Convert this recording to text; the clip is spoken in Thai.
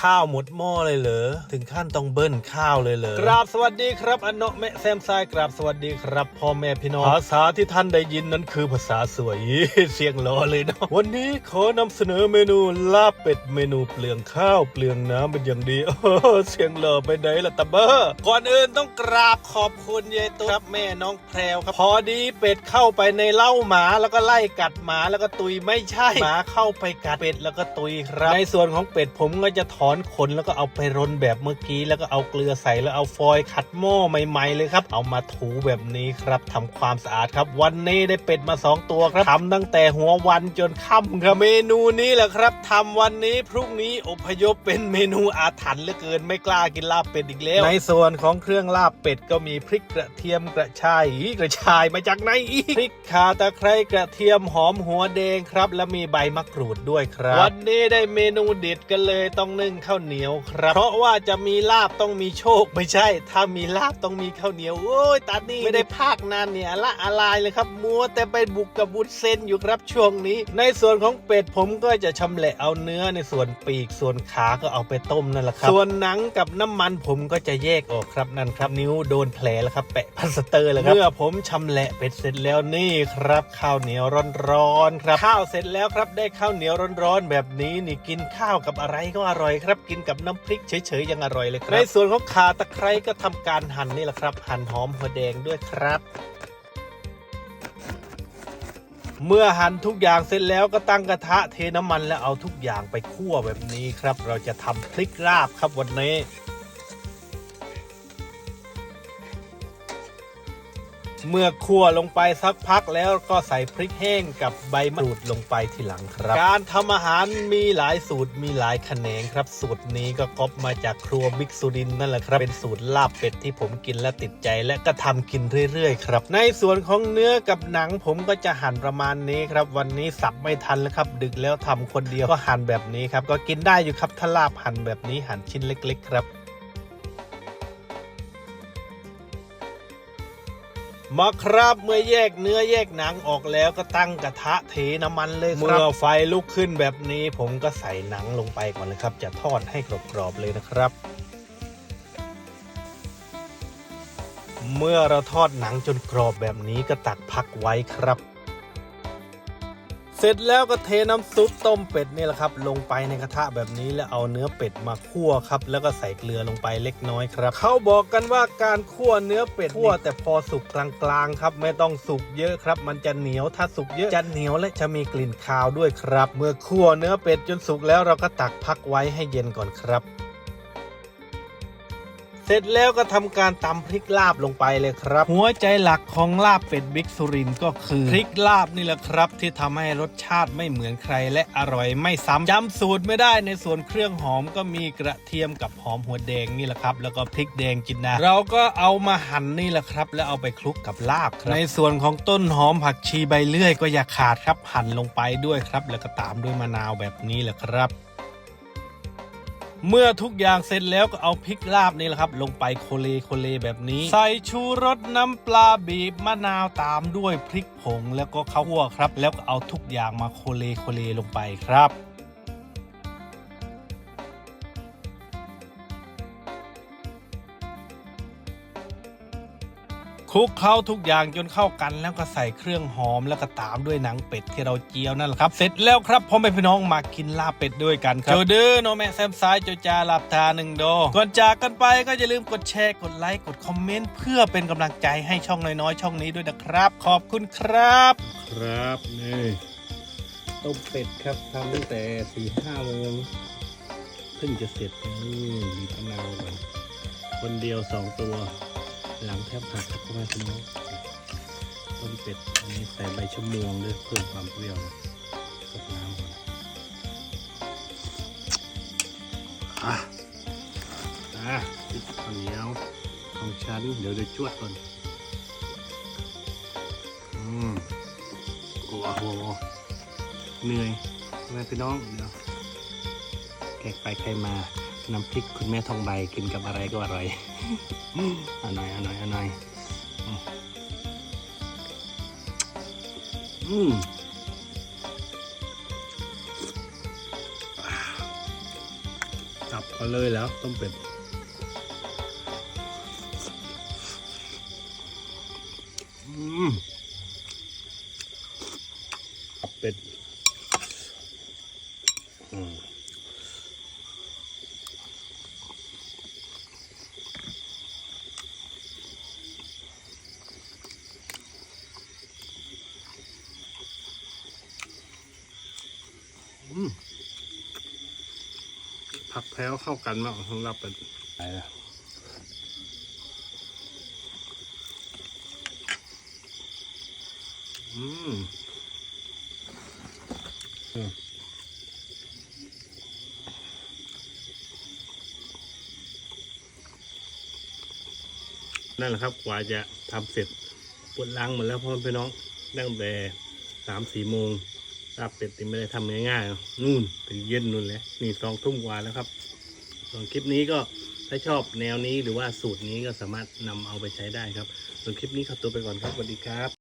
ข้าวหมดหม้อเลยเหรอ ถึงขั้นต้องเบิ้ลข้าวเลยเหรอ กราบสวัสดีครับอนโนะแม่แซมซายกราบสวัสดีครับพ่อแม่พี่น้อง ภาษาที่ท่านได้ยินนั้นคือภาษาสวย เสียงล้อเลยเนาะ วันนี้ขอนำเสนอเมนูลาบเป็ดเมนูเปลืองข้าวเปลืองน้ำเป็นอย่างดีโอ้เสียงหล่อไปไหนล่ะตะเบอร์ก่อนอื่นต้องกราบขอบคุณยายตุ๊กครับแม่น้องแพรวครับ พอดีเป็ดเข้าไปในเล้าหมาแล้วก็ไล่กัดหมาแล้วก็ตุยไม่ใช่หมาเข้าไปกัดเป็ดแล้วก็ตุยครับในส่วนของเป็ดผมก็จะถอนขนแล้วก็เอาไปรนแบบเมื่อกี้ แล้วก็เอาเกลือใส่แล้วเอาฟอยล์ขัดหม้อใหม่ ๆ เลยครับ เอามาถูแบบนี้ครับทำความสะอาดครับ วันนี้ได้เป็ดมาสองตัวครับทำตั้งแต่หัววันจนค่ำครับเมนูนี้แหละครับทำวันนี้พรุ่งนี้อพยพเป็นเมนูอาถรรพ์เหลือเกินไม่กล้ากินลาบเป็ดอีกแล้วในส่วนของเครื่องลาบเป็ดก็มีพริกกระเทียมกระชายอีกระชายมาจากไหนอีกพริกข่าตะไคร้กระเทียมหอมหัวแดงครับ และมีใบมะกรูดด้วยครับ วันนี้ได้เมนูเด็ดกันเลยต้องนึ่งข้าวเหนียวครับ เพราะว่าจะมีลาบต้องมีโชคไม่ใช่ ถ้ามีลาบต้องมีข้าวเหนียวโอ้ยตานี่ไม่ได้ภาคนานเนี่ยละอะไรเลยครับ มัวแต่ไปบุกกับบุญเส้นอยู่ครับช่วงนี้ ในส่วนของเป็ดผมก็จะชำแหละเอาเนื้อในส่วนปีกส่วนขาก็เอาไปต้มนั่นแหละครับส่วนหนังกับน้ำมันผมก็จะแยกออกครับนั่นครับนิ้วโดนแผลแล้วครับแปะพลาสเตอร์แล้วครับเมื่อผมชำแหละเป็ดเสร็จแล้วนี่ครับข้าวเหนียวร้อนๆครับข้าวเสร็จแล้วครับได้ข้าวเหนียวร้อนๆแบบนี้นี่กินข้าวกับอะไรก็อร่อยครับครับ กินกับน้ำพริกเฉยๆยังอร่อยเลยครับ ในส่วนของขาตะไคร้ก็ทำการหั่นนี่แหละครับ หั่นหอมหัวแดงด้วยครับ เมื่อหั่นทุกอย่างเสร็จแล้วก็ตั้งกระทะเทน้ำมันแล้วเอาทุกอย่างไปคั่วแบบนี้ครับ เราจะทำพริกลาบครับวันนี้ เมื่อคั่วลงไปสักพักแล้วก็ใส่พริกแห้งกับใบมะกรูดลงไปทีหลังครับ การทำอาหารมีหลายสูตรมีหลายแขนงครับ สูตรนี้ก็ก๊อปมาจากครัวบิ๊กซูดินนั่นแหละครับเป็นสูตรลาบเป็ดที่ผมกินและติดใจและก็ทำกินเรื่อยๆครับ ในส่วนของเนื้อกับหนังผมก็จะหั่นประมาณนี้ครับ วันนี้สับไม่ทันแล้วครับ ดึกแล้วทำคนเดียวก็หั่นแบบนี้ครับก็กินได้อยู่ครับถ้าลาบหั่นแบบนี้หั่นชิ้นเล็ก ๆ ครับ มาครับเมื่อแยกเนื้อแยกหนังออกแล้วก็ตั้งกระทะเทน้ำมันเลยครับเมื่อไฟลุกขึ้นแบบนี้ ผมก็ใส่หนังลงไปก่อนเลยครับ จะทอดให้กรอบๆเลยนะครับ เมื่อเราทอดหนังจนกรอบแบบนี้ก็ตักพักไว้ครับ เสร็จแล้วก็เทน้ำซุปต้มเป็ดนี่แหละครับ ลงไปในกระทะแบบนี้แล้วเอาเนื้อเป็ดมาคั่วครับ แล้วก็ใส่เกลือลงไปเล็กน้อยครับเขาบอกกันว่าการคั่วเนื้อเป็ดคั่วแต่พอสุกกลางๆครับ ไม่ต้องสุกเยอะครับ มันจะเหนียวถ้าสุกเยอะจะเหนียวและจะมีกลิ่นคาวด้วยครับ เมื่อคั่วเนื้อเป็ดจนสุกแล้วเราก็ตักพักไว้ให้เย็นก่อนครับ เสร็จแล้วก็ทำการตำพริกลาบลงไปเลยครับ หัวใจหลักของลาบเป็ดบิ๊กสุรินก็คือพริกลาบนี่แหละครับ ที่ทำให้รสชาติไม่เหมือนใครและอร่อยไม่ซ้ำจำสูตรไม่ได้ในส่วนเครื่องหอมก็มีกระเทียมกับหอมหัวแดงนี่แหละครับ แล้วก็พริกแดงจินดาเราก็เอามาหั่นนี่แหละครับ แล้วเอาไปคลุกกับลาบครับในส่วนของต้นหอมผักชีใบเลื่อยก็อย่าขาดครับหั่นลงไปด้วยครับ แล้วก็ตามด้วยมะนาวแบบนี้แหละครับ เมื่อทุกอย่างเสร็จแล้วก็เอาพริกลาบนี่แหละครับ ลงไปโคเลโคเลแบบนี้ ใส่ชูรสน้ำปลาบีบมะนาวตามด้วยพริกผงแล้วก็ข้าวคั่วครับ แล้วก็เอาทุกอย่างมาโคเลโคเลลงไปครับ คลุกเข้าทุกอย่างจนเข้ากันแล้วก็ใส่เครื่องหอมแล้วก็ตามด้วยหนังเป็ดที่เราเจียวนั่นแหละครับ เสร็จแล้วครับพ่อแม่พี่น้องมากินลาบเป็ดด้วยกันครับโจเด้อโนแม่แซมซ้ายโจจาลาบทาหนึ่งโดก่อนจากกันไปก็อย่าลืมกดแชร์กดไลค์กดคอมเมนต์เพื่อเป็นกำลังใจให้ช่องน้อยๆ ช่องนี้ด้วยนะครับ ขอบคุณครับ ครับนี่ต้มเป็ดครับทำตั้งแต่สี่ห้าโมงเพิ่งจะเสร็จนี่มีมะนาวก่อนคนเดียวสองตัว หลังแทบหักครับพ่อแม่พี่น้องต้มเป็ดอันนี้ใส่ใบชะมวงด้วยเพิ่มความเปรี้ยวกดน้ำก่อนอะอะติดข้าวเหนียวของฉันเดี๋ยวเดี๋ยวจวดก่อนอืมโอ้โหเหนื่อยพ่อแม่พี่น้องเดี๋ยวแขกไปใครมา น้ำพริกคุณแม่ทองใบกินกับอะไรก็อร่อยเอาหน่อยเอาหน่อยเอาหน่อยอืมอืมตับพอเลยแล้วต้มเป็ดอืมตับเป็ดอืม ผักแพ้วเข้ากันมากสำหรับเป็ดไปแล้วอืมอืมนั่นแหละครับกว่าจะทำเสร็จปวดล้างหมดแล้วพ่อพี่น้องตั้งแต่สามสี่โมง ลาบเป็ดนี่ไม่ได้ทำง่ายๆนู่นถึงเย็นนู่นแหละนี่สองทุ่มกว่าแล้วครับส่วนคลิปนี้ก็ถ้าชอบแนวนี้หรือว่าสูตรนี้ก็สามารถนำเอาไปใช้ได้ครับส่วนคลิปนี้ขอตัวไปก่อนครับสวัสดีครับ